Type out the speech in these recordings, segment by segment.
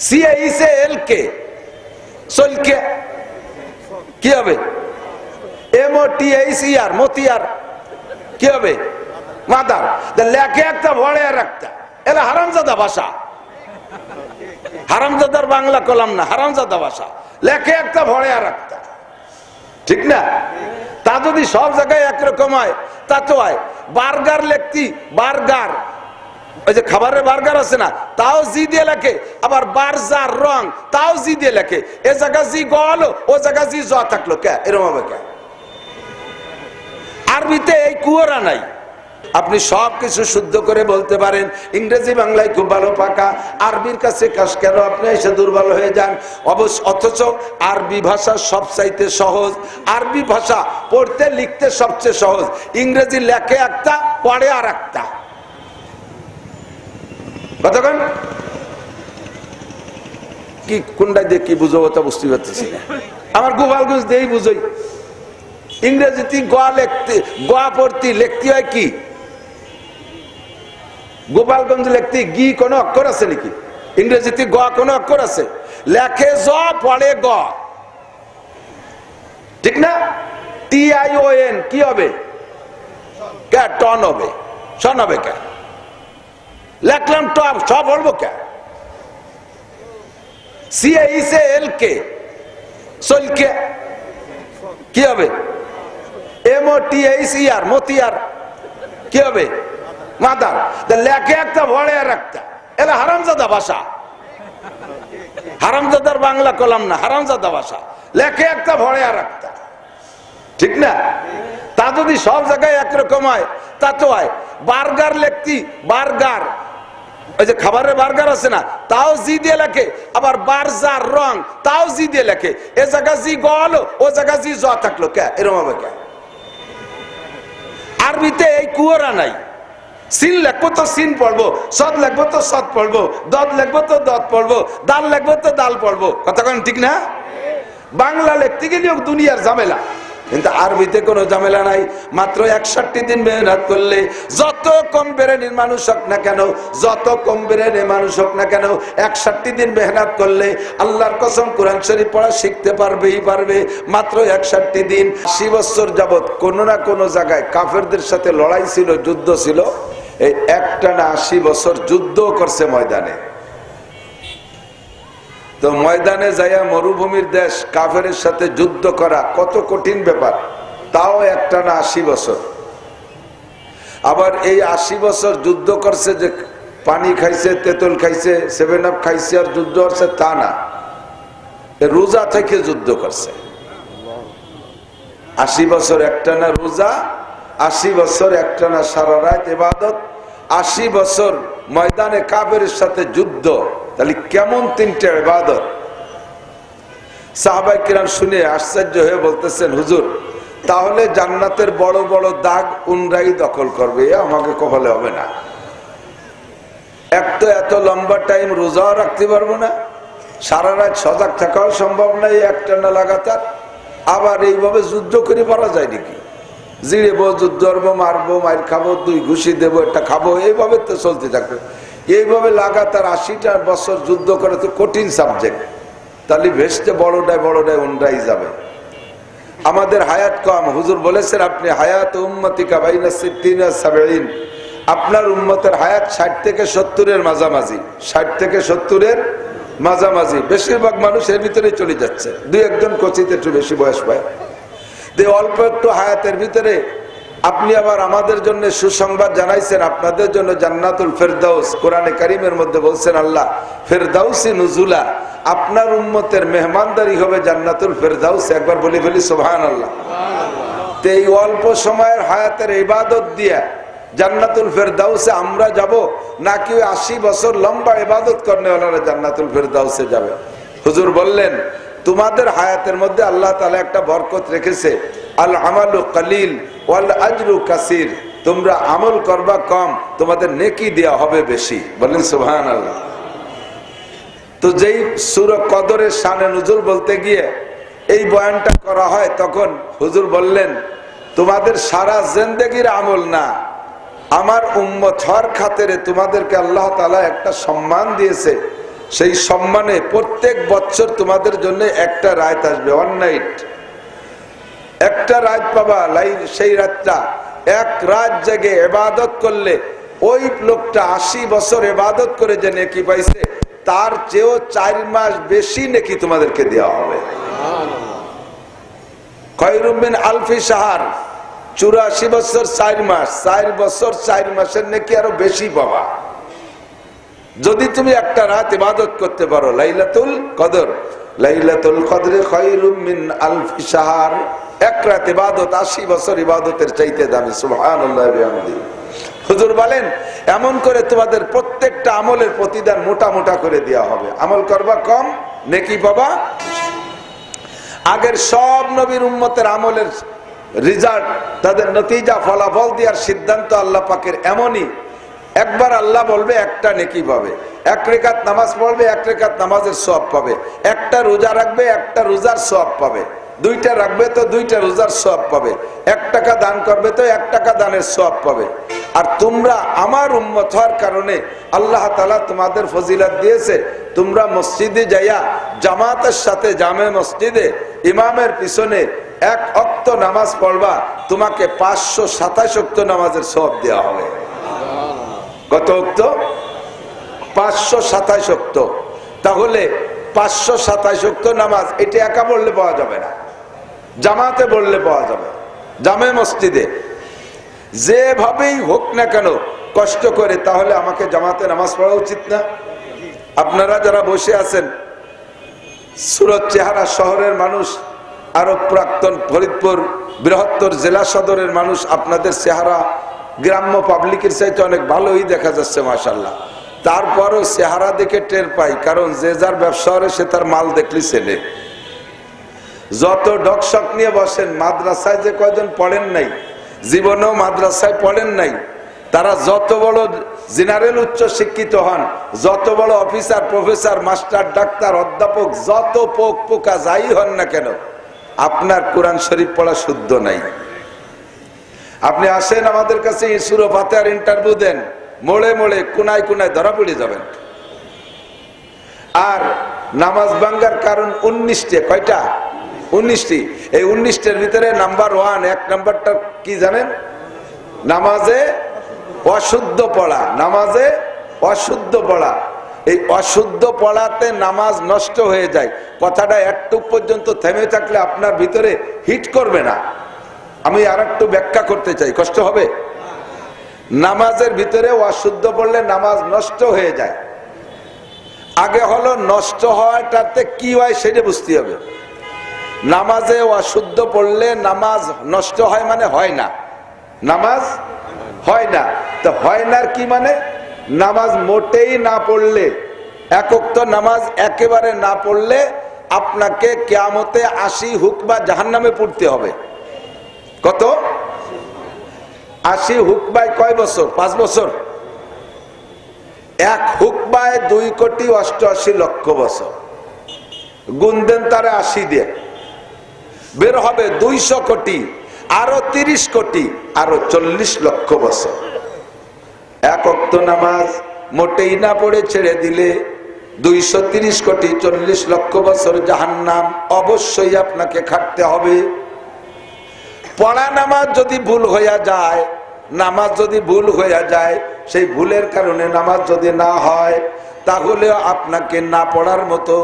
সিএই সে এল কে সলকে কি হবে? এম ও টি এইচ ইয়ার মতিয়ার কি হবে? মাদার। লেখে একটা ভরে আর একটা। এলা হারামজাদা ভাষা। হারামজাদার বাংলা কলাম না, হারামজাদা ভাষা। লেখে একটা ভরে আর একটা। ঠিক না? তা যদি সব জায়গায় একরকম হয়, তা তো হয়। বার্গার লেখতি, বার্গার। ওই যে খাবারের বার্গার আছে না, তাও জি দিয়ে লেখে, আবার বারজার রং, তাও জি দিয়ে লেখে। এ জায়গা জি গলো ও জায়গা জি জ থাকল, কে? এরম হবে কে? আরবিতে এই কুয়োরা নাই। আপনি সব কিছু শুদ্ধ করে বলতে পারেন, ইংরেজি বাংলায় খুব ভালো পাকা, আরবির কাছে কেন আপনি এসে দুর্বল হয়ে যান? অবশ্য, অথচ আরবি ভাষা সবচাইতে সহজ, আরবি ভাষা পড়তে লিখতে সবচেয়ে সহজ, ইংরেজি লেখে একটা, পড়ে আর একটা। কতক্ষণ কি দিয়ে কি বুঝব তা বুঝতে পারতেছি না। আমার গোপালগঞ্জ দিয়েই ইংরেজিতে গোয়া লিখতে গোয়া হয় কি? গোপালগঞ্জ গি কোন অক্ষর আছে নাকি? ইংরেজিতে গ কোন অক্ষর আছে। লেখে জ, পড়ে গ। ঠিক না? টি আই ও এন, কি হবে? কে? টন হবে। সন হবে কে? লেখলাম টপ সব বলব কে? সিএই সে এল কে? সলকে হবে? টি মতিয়ার। কি হবে? মাদার। লেখে একটা, ভরে আর একটা। এলা হারামজাদা ভাষা। হারামজাদার বাংলা কলাম না, হারামজাদা ভাষা। লেখে একটা, ভরে আর একটা। ঠিক না? তা যদি সব জায়গায় একরকম হয়, তা তো হয়। বার্গার লেখতি, বার্গার। ওই যে খাবারের বার্গার আছে না, তাও জি দিয়ে লেখে। আবার বারজার রং, তাও জি দিয়ে লেখে। এ জায়গা জি গল ও জায়গা জি জ থাকল। কে? এরম হবে কে? আরবিতে এই কুয়োরা নাই। সিন লেখবো তো সিন পড়ব সদ লেখবো তো সদ পড়ব, দদ লেখবো তো দদ পড়ব, দাল লেখবো তো দাল পড়ব। কথা কেন ঠিক না? বাংলা লিখতে গেলেও দুনিয়ার ঝামেলা। কিন্তু আরবিতে কোনো ঝামেলা নাই। মাত্র একষট্টি দিন মেহনত করলে যত কম বেরেনির মানুষ হোক না কেন, যত কম বেরেনির মানুষ হোক না কেন, একষট্টি দিন মেহনত করলে আল্লাহর কসম কোরআন শরীফ পড়া শিখতে পারবেই পারবে। মাত্র একষট্টি দিন, আশি বছর যাবৎ কোনো না কোনো জায়গায় কাফেরদের সাথে লড়াই ছিল, যুদ্ধ ছিল। এই একটা না আশি বছর যুদ্ধ করছে ময়দানে। তো ময়দানে যাইয়া মরুভূমির দেশ কাফের সাথে যুদ্ধ করা কত কঠিন ব্যাপার। তাও একটা না আশি বছর। আবার এই আশি বছর যুদ্ধ করছে যে পানি খাইছে, তেঁতুল খাইছে সেভেন আপ খাইছে আর যুদ্ধ করছে তা না। রোজা থেকে যুদ্ধ করছে। আশি বছর একটা না রোজা, আশি বছর একটা না সারা রাত এবাদত আশি বছর ময়দানে কাবের সাথে যুদ্ধ। তাহলে কেমন তিনটে এবাদত সাহাবাই কিরাম শুনে আশ্চর্য হয়ে বলতেছেন, হুজুর, তাহলে জান্নাতের বড় বড় দাগ উনরাই দখল করবে আমাকে কহলে হবে না। এক তো এত লম্বা টাইম রোজাও রাখতে পারব না, সারা রাত সজাগ থাকাও সম্ভব নয় একটা না লাগাতার। আবার এইভাবে যুদ্ধ করে পারা যায় নাকি? জিড়েবো, যুদ্ধ মারবো মার খাব, দুই ঘুষি দেবো, একটা খাব, এইভাবে তো চলতে থাকবে। এইভাবে লাগাতার আশিটা বছর যুদ্ধ করে তো কঠিন সাবজেক্ট তাহলে ভেসতে বড়টায় বড়টায় উন্ডাই যাবে। আমাদের হায়াত কম। হুজুর বলেছেন, আপনি হায়াত উম্মতিকা বাইনা সিদ্দিনা আপনার উম্মতের হায়াত ষাট থেকে সত্তরের মাঝামাঝি। ষাট থেকে সত্তরের মাঝামাঝি। বেশিরভাগ মানুষ এর ভিতরে চলে যাচ্ছে। দুই একজন কচিতে একটু বেশি বয়স পায়। অল্প একটু হায়াতের ভিতরে আপনি আবার আমাদের জন্য সুসংবাদ জানাইছেন আপনাদের জন্য জান্নাতুল ফেরদাউস কোরআনে কারিমের মধ্যে বলছেন আল্লাহ ফেরদাউসি নুজুলা আপনার উম্মতের মেহমানদারি হবে জান্নাতুল ফেরদাউস। একবার বলি ফেলি সোহান আল্লাহ তো এই অল্প সময়ের হায়াতের ইবাদত দিয়ে জান্নাতুল ফেরদাউসে আমরা যাব নাকি ওই আশি বছর লম্বা ইবাদত করনে ওনারা জান্নাতুল ফেরদাউসে যাবে? হুজুর বললেন তোমাদের হায়াতের মধ্যে আল্লাহ তালা একটা বরকত রেখেছে। আল আমালু কালিল ওয়াল আজরু কাসির। তোমরা আমল করবা কম, তোমাদের নেকি দেওয়া হবে বেশি। বলেন সুবহান আল্লাহ তো যেই সুর কদরের সানে নজুল বলতে গিয়ে এই বয়ানটা করা হয়, তখন হুজুর বললেন, তোমাদের সারা জেন্দেগির আমল না। আমার উম্মত হর খাতেরে তোমাদেরকে আল্লাহ তালা একটা সম্মান দিয়েছে। সেই সম্মানে প্রত্যেক বছর তোমাদের জন্য একটা রাত আসবে ওয়ান নাইট একটা রাত পাবা লাই, সেই রাতটা। এক রাত জেগে এবাদত করলে ওই লোকটা আশি বছর এবাদত করে যে নেকি পাইছে, তার চেয়েও চার মাস বেশি নেকি তোমাদেরকে দেওয়া হবে। খয়রুমিন আলফি সাহার, চুরাশি বছর চার মাস, চার বছর চার মাসের নাকি আরও বেশি পাবা যদি তুমি একটা রাত ইবাদত করতে পারো, লাইলাতুল কদর লাইলাতুল কদরে খয়রুমিন আলফি সাহার এক রাত ইবাদত, আশি বছর ইবাদতের চাইতে দামি, সুবহানাল্লাহ বিহামদিহি হুজুর বলেন, এমন করে তোমাদের প্রত্যেকটা আমলের প্রতিদান মোটা মোটা করে দেওয়া হবে। আমল করবা কম, নেকি আগের সব নবীর উম্মতের আমলের রেজাল্ট, তাদের নতিজা, ফলাফল দেওয়ার সিদ্ধান্ত আল্লাহ পাকের এমনই। একবার আল্লাহ বলবে, একটা নেকি পাবে। এক রেখাত নামাজ পড়বে, এক রেখাত নামাজের সব পাবে। একটা রোজা রাখবে, একটা রোজার সব পাবে। দুইটা রাখবে তো দুইটা রোজার সব পাবে। এক টাকা দান করবে তো এক টাকা দানের সব পাবে। আর তোমরা আমার উম্মত হওয়ার কারণে আল্লাহ তালা তোমাদের ফজিলাত দিয়েছে, তোমরা মসজিদে যাইয়া জামাতের সাথে জামে মসজিদে ইমামের পিছনে এক অক্ত নামাজ পড়বা, তোমাকে পাঁচশো সাতাশ অক্ত নামাজের সব দেওয়া হবে। কত অক্ত? পাঁচশো সাতাশ অক্ত তাহলে পাঁচশো সাতাশ অক্ত নামাজ, এটা একা বললে পাওয়া যাবে না। জামাতে বললে পাওয়া যাবে। জামে মসজিদে। যেভাবেই হোক না কেন, কষ্ট করে, তাহলে আমাকে জামাতে নামাজ পড়া উচিত না। আপনারা যারা বসে আছেন, সুরত চেহারা শহরের মানুষ, আরও প্রাক্তন ফরিদপুর, বৃহত্তর জেলা সদরের মানুষ, আপনাদের চেহারা গ্রাম্য পাবলিকের চাইতে অনেক ভালোই দেখা যাচ্ছে মাসাল্লাহ তারপরও চেহারা দেখে টের পাই, কারণ যে যার ব্যবসা করে সে তার মাল দেখলি ছেলে যত ডকশক নিয়ে বসেন, মাদ্রাসায় যে কয়জন পড়েন নাই, জীবনেও মাদ্রাসায় পড়েন নাই, তারা যত বড় জেনারেল উচ্চ শিক্ষিত হন, যত বড় অফিসার, প্রফেসর, মাস্টার, ডাক্তার, অধ্যাপক, যত পোক পোকা যাই হন না কেন, আপনার কোরআন শরীফ পড়া শুদ্ধ নাই। আপনি আসেন আমাদের কাছে ইসুর ফাতেহার ইন্টারভিউ দেন। মোড়ে মোড়ে কোনায় কোনায় ধরা পড়ে যাবেন। আর নামাজ ভাঙ্গার কারণ উনিশটি, কয়টা? উনিশটি। এই উনিশটির ভিতরে নাম্বার ওয়ান, এক নাম্বারটা কি জানেন? নামাজে অশুদ্ধ পড়া, নামাজে অশুদ্ধ পড়া। এই অশুদ্ধ পড়াতে নামাজ নষ্ট হয়ে যায়। কথাটা একটু পর্যন্ত থেমে থাকলে আপনার ভিতরে হিট করবে না। আমি আর একটু ব্যাখ্যা করতে চাই, কষ্ট হবে? নামাজের ভিতরে অশুদ্ধ পড়লে নামাজ নষ্ট হয়ে যায়। আগে হলো নষ্ট হওয়াটাতে কি হয় সেটা বুঝতে হবে। নামাজে অশুদ্ধ পড়লে নামাজ নষ্ট হয় মানে হয় না। নামাজ হয় না। তো হয় না কি মানে? নামাজ মোটেই না পড়লে একক তো নামাজ একেবারে না পড়লে আপনাকে কেয়ামতে আশি হুক বা জাহান নামে পড়তে হবে। কত? আশি হুকবায় কয় বছর? পাঁচ বছর। এক হুক হুকবায় দুই কোটি অষ্টআশি লক্ষ বছর। গুনদেন তারা আশি দিয়ে। বের হবে দুইশো কোটি, আরও তিরিশ কোটি, আরও চল্লিশ লক্ষ বছর। এক অক্ত নামাজ মোটেই না পড়ে ছেড়ে দিলে দুইশো কোটি, চল্লিশ লক্ষ বছর জাহান্নাম অবশ্যই আপনাকে খাটতে হবে। পড়া নামাজ যদি ভুল হইয়া যায়, নামাজ যদি ভুল হইয়া যায়, সেই ভুলের কারণে নামাজ যদি না হয় তাহলে আপনাকে না পড়ার মতো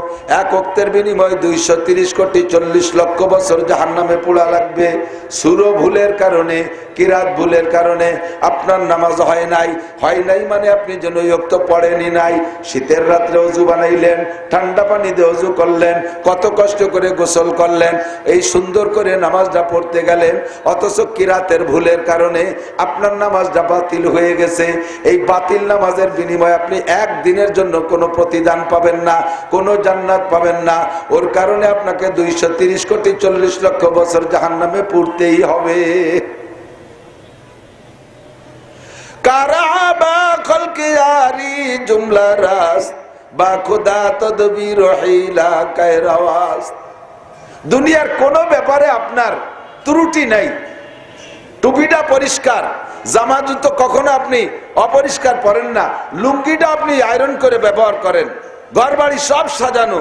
এক অক্তের বিনিময় দুইশো তিরিশ কোটি চল্লিশ লক্ষ বছর জাহান নামে পোড়া লাগবে। সুরো ভুলের কারণে কিরাত ভুলের কারণে আপনার নামাজ হয় নাই। হয় নাই মানে আপনি যেন অক্ত পড়েনি নাই। শীতের রাত্রে অজু বানাইলেন, ঠান্ডা পানি দিয়ে অজু করলেন, কত কষ্ট করে গোসল করলেন, এই সুন্দর করে নামাজটা পড়তে গেলেন, অথচ কিরাতের ভুলের কারণে আপনার নামাজটা বাতিল হয়ে গেছে। এই বাতিল নামাজের বিনিময়ে আপনি একদিনের জন্য কোনো প্রতিদান পাবেন না, কোনো জান্নাত পাবেন না। ওর কারণে আপনাকে দুইশো তিরিশ কোটি চল্লিশ লক্ষ বছর জাহান নামে পড়তেই হবে কারাবা বা খোদা দুনিয়ার কোন ব্যাপারে আপনার ত্রুটি নাই। টুপিটা পরিষ্কার, জামা জুতো কখনো আপনি অপরিষ্কার পরেন না, লুঙ্গিটা আপনি আয়রন করে ব্যবহার করেন। ঘর বাড়ি সব সাজানো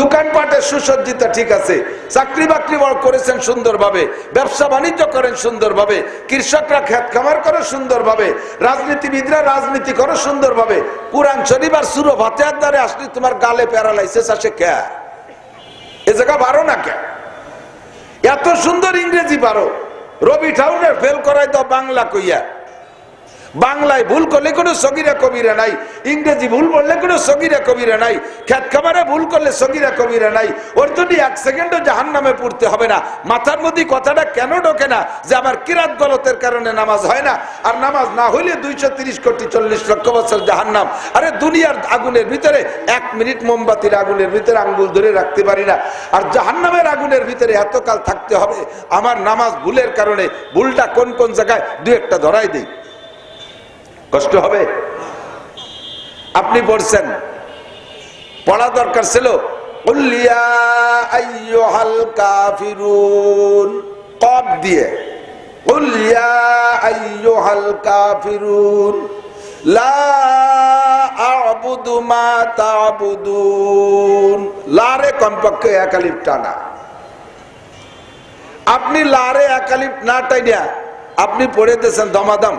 দোকানপাটে সুসজ্জিত ঠিক আছে। চাকরি বাকরি করেছেন সুন্দরভাবে, ব্যবসা বাণিজ্য করেন সুন্দরভাবে, কৃষকরা খেত খামার করে সুন্দরভাবে, রাজনীতিবিদরা রাজনীতি করে সুন্দরভাবে। কোরআন আর সুরো ভাতের দ্বারে আসলে তোমার গালে প্যারালাইসিস আসে কে? এ জায়গা বারো না কে? এত সুন্দর ইংরেজি পারো। রবি ঠাউনের ফেল করাই তো বাংলা কইয়া। বাংলায় ভুল করলে কোনো সগিরা কবিরা নাই, ইংরেজি ভুল বললে কোনো সগিরা কবিরা নাই খ্যাত খাবারে ভুল করলে সগিরা কবিরা নাই, ওর জন্য এক সেকেন্ডও জাহান নামে পড়তে হবে না, মাথার মধ্যে কথাটা কেন ঢোকে না যে আমার কিরাত গলতের কারণে নামাজ হয় না? আর নামাজ না হইলে দুইশো তিরিশ কোটি চল্লিশ লক্ষ বছর জাহান নাম আরে দুনিয়ার আগুনের ভিতরে এক মিনিট মোমবাতির আগুনের ভিতরে আঙ্গুল ধরে রাখতে পারি না। আর জাহান্নামের আগুনের ভিতরে এতকাল থাকতে হবে, আমার নামাজ ভুলের কারণে, ভুলটা কোন কোন জায়গায়? দু একটা ধরাই দেই। কষ্ট হবে। আপনি পড়ছেন। পড়া দরকার ছিল। কব দিয়ে। লারে কমপক্ষে একালিপ টানা। আপনি লারে একালিপ না টাইনা আপনি পড়ে দিয়েছেন দমাদম।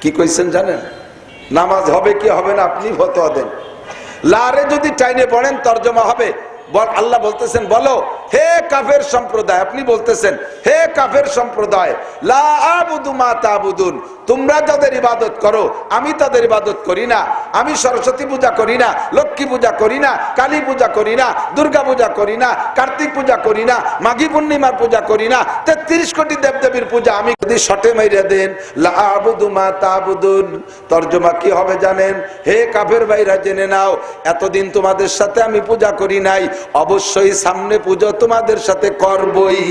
কি কইছেন জানেন? নামাজ হবে কি হবে না, আপনি ফতোয়া দেন। লারে যদি টাইনে পড়েন, তর্জমা হবে। আল্লাহ বলতেছেন, বলো হে কাফের সম্প্রদায়, আপনি বলতেছেন, হে কাফের সম্প্রদায়, লা আবুদু মা তাবুদুন, তোমরা যাদের ইবাদত করো, আমি তাদের ইবাদত করি না। আমি সরস্বতী পূজা করি না, লক্ষ্মী পূজা করি না, কালী পূজা করি না, দুর্গা পূজা করি না, কার্তিক পূজা করি না, মাঘী পূর্ণিমার পূজা করি না, তেত্রিশ কোটি দেবদেবীর পূজা আমি যদি শটে মাইরে দেন, লা আবুদু মা তাবুদুন। তর্জমা কি হবে জানেন? হে কাফের ভাইরা, জেনে নাও, এতদিন তোমাদের সাথে আমি পূজা করি নাই, অবশ্যই সামনে পুজো তোমাদের সাথে করবই।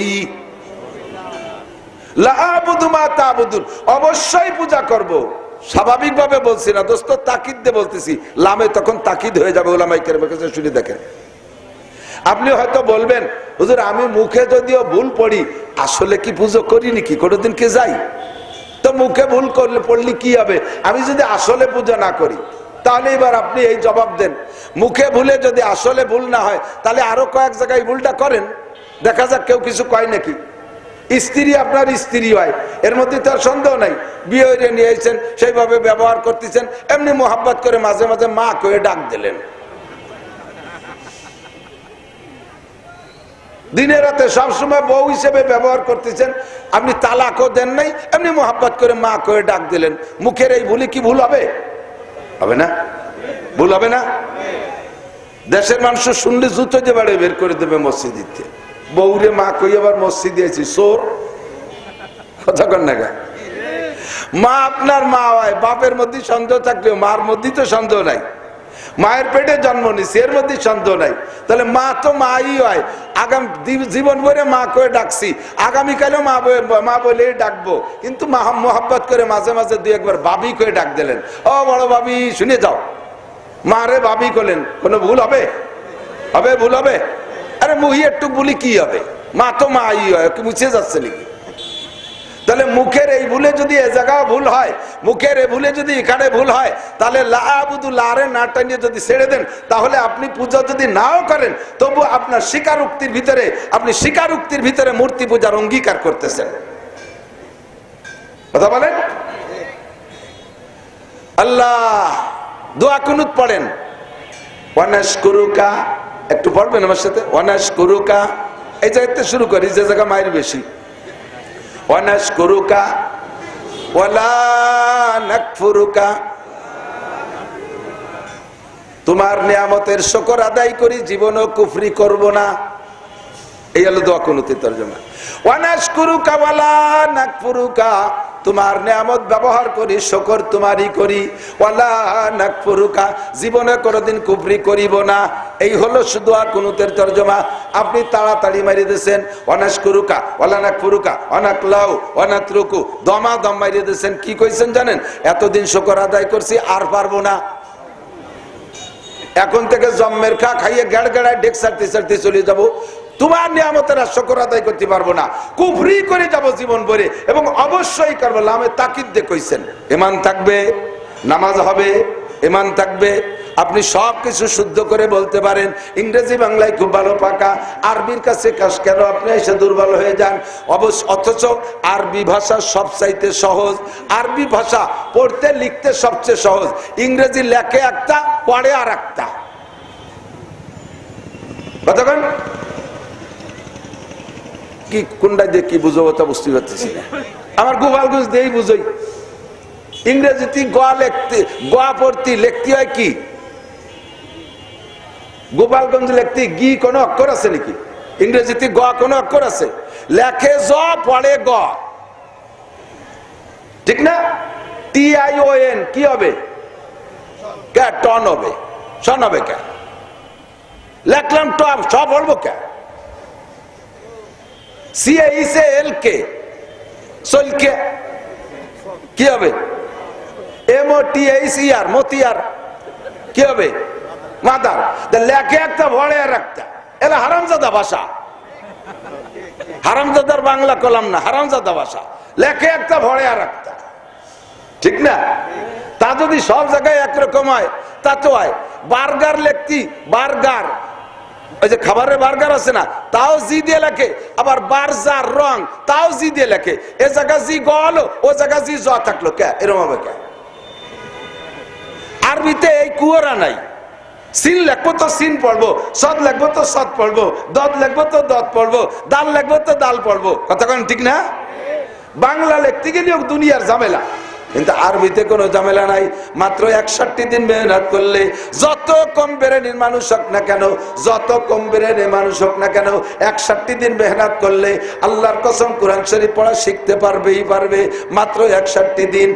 অবশ্যই পূজা করব। স্বাভাবিকভাবে বলছি না, দোস্ত, তাকিদ দিয়ে বলতেছি। লামে তখন তাকিদ হয়ে যাবে ওলামাই কেরামের শুনে দেখেন। আপনি হয়তো বলবেন, হুজুর, আমি মুখে যদিও ভুল পড়ি, আসলে কি পুজো করিনি কি? কোনোদিন কে যাই? তো মুখে ভুল করলে, পড়লি কি হবে? আমি যদি আসলে পুজো না করি, তাহলে এবার আপনি এই জবাব দেন। মুখে ভুলে যদি আসলে ভুল না হয়, তাহলে আরও কয়েক জায়গায় ভুলটা করেন। দেখা যাক কেউ কিছু কয় নাকি। স্ত্রী আপনার স্ত্রী হয়, এর মধ্যে তো আর সন্দেহ নাই। বিয়ে নিয়েছেন, সেইভাবে ব্যবহার করতেছেন, এমনি মোহাব্বত করে মাঝে মাঝে মা কয়ে ডাক দিলেন। দিনে রাতে সবসময় বউ হিসেবে ব্যবহার করতেছেন, আপনি তালাকও দেন নাই, এমনি মোহাব্বত করে মা করে ডাক দিলেন। মুখের এই ভুলি কি ভুল হবে? হবে না? ভুল হবে না? দেশের মানুষ শুনলে জুতো যে বাড়ি বের করে দেবে মসজিদিতে। বৌরে মা কই আবার মসজিদ দিয়েছি সোর কথা কর না? মা আপনার মা হয়, বাপের মধ্যে সন্দেহ থাকলেও মার মধ্যে তো সন্দেহ নাই। মায়ের পেটে জন্ম নিছি, এর মধ্যে সন্দেহ নাই। তাহলে মা তো মাই হয়। আগাম জীবন ভরে মা করে ডাকছি। আগামীকালেও মা মা বলে ডাকবো। কিন্তু মা মোহাব্বত করে মাঝে মাঝে দুই একবার বাবি করে ডাক দিলেন। ও বড় বাবি, শুনে যাও। মারে বাবি করলেন কোনো ভুল হবে? হবে, ভুল হবে? আরে মুহি একটু বলি কি হবে? মা তো মা আই হয় মুছে যাচ্ছে নাকি তাহলে মুখের এই ভুলে যদি এ জায়গায় ভুল হয়, মুখের এই ভুলে যদি এখানে ভুল হয়, তাহলে লাবুদু লারে না টানিয়ে যদি ছেড়ে দেন, তাহলে আপনি পূজা যদি নাও করেন, তবু আপনার স্বীকারোক্তির ভিতরে, আপনি স্বীকারোক্তির ভিতরে মূর্তি পূজার অঙ্গীকার করতেছেন। কথা বলেন? আল্লাহ! দোয়া কুনুত পড়েন। ওয়ানাস কুরুকা একটু পড়বেন আমার সাথে? ওয়ানাস কুরুকা এই জায়গাতে শুরু করি, যে জায়গা মায়ের বেশি। ওয়ানাস কুরুকা তোমার নিয়ামতের শকর আদায় করি, জীবনও কুফরি করব না। এই হলো দোয়া কুনুতির তর্জমা। ওয়ানাস কুরুকা ওয়ালা নাকফুরুকা। তোমার নিয়ামত ব্যবহার করি, শকর তোমারই করি। ওয়ালা নাকফুরুকা, জীবনে কোনোদিন কুফরি করিব না। এই হলো শুধু আর কুনুতের তর্জমা। আপনি তাড়াতাড়ি মারিয়ে দিয়েছেন অনাস কুরুকা ওয়ালা নাকফুরুকা অনাক লাউ অনাক রুকু দমা দম মারিয়ে দিয়েছেন। কি কইছেন জানেন? এতদিন শকর আদায় করছি, আর পারব না। এখন থেকে জম্মের খা খাইয়ে গেড় গেড়ায় ডেক সারতে সারতে চলে যাব। তোমার নিয়ামতের শকর আদায় করতে পারব না। কুফরি করে যাব জীবন ভরে এবং অবশ্যই করব লামে তাকিদ দিয়ে কইছেন, ইমান থাকবে, নামাজ হবে, ইমান থাকবে। আপনি সব কিছু শুদ্ধ করে বলতে পারেন, ইংরেজি বাংলায় খুব ভালো পাকা, আরবির কাছে কেন? আপনি এসে দুর্বল হয়ে যান। অবশ্য অথচ আরবি ভাষা সবচাইতে সহজ। আরবি ভাষা পড়তে লিখতে সবচেয়ে সহজ। ইংরেজি লেখে একটা, পড়ে আর একটা কতক্ষণ কি, কোনটা দিয়ে কি বুঝব তা বুঝতে পারতেছি না। আমার গোপাল গুজ দিয়েই বুঝই। ইংরেজিতে গোয়া লিখতে গোয়া পড়তি লিখতে হয় কি? গোপালগঞ্জ লিখতে গি কোনো অক্ষর আছে নাকি? ইংরেজিতে গ কোনো অক্ষর আছে। লেখে জ, পড়ে গ। ঠিক না? টি আই ও এন, কি হবে? টন হবে। সন হবে কে? লেখলাম টপ সব বলব কে? সিএইসে এল কে সলকে কি হবে? এম ও ইয়ার মতিয়ার কি হবে? মাদার। লেখে একটা ভরে আর একটা। এলা হারামজাদা ভাষা। হারামজাদার বাংলা কলাম না, হারামজাদা ভাষা। লেখে একটা ভরে আর একটা। ঠিক না? তা যদি সব জায়গায় একরকম হয়, তা তো হয়। বার্গার লেখতি বার্গার। ওই যে খাবারের বার্গার আছে না, তাও জি দিয়ে লেখে, আবার বারজার রং, তাও জি দিয়ে লেখে। এ জায়গা জি গল ও জায়গা জি জ থাকল, কে? এরম হবে কে? আরবিতে এই কুয়ারা নাই। সিন লেখবো তো সিন পড়ব সদ লেখবো তো সদ পড়ব, দদ লেখবো তো দদ পড়ব, দাল লেখবো তো দাল পড়ব। কতক্ষণ ঠিক না? বাংলা লিখতে গেলেও দুনিয়ার ঝামেলা। কিন্তু আরবিতে কোনো ঝামেলা নাই। মাত্র একষট্টি দিন মেহনত করলে যত কম বেড়ে মানুষ হোক না কেন, যত কম বেড়ে মানুষ হোক না কেন, একষট্টি দিন মেহনত করলে আল্লাহর কসম কোরআন শরীফ পড়া শিখতে পারবেই পারবে। মাত্র একষট্টি দিন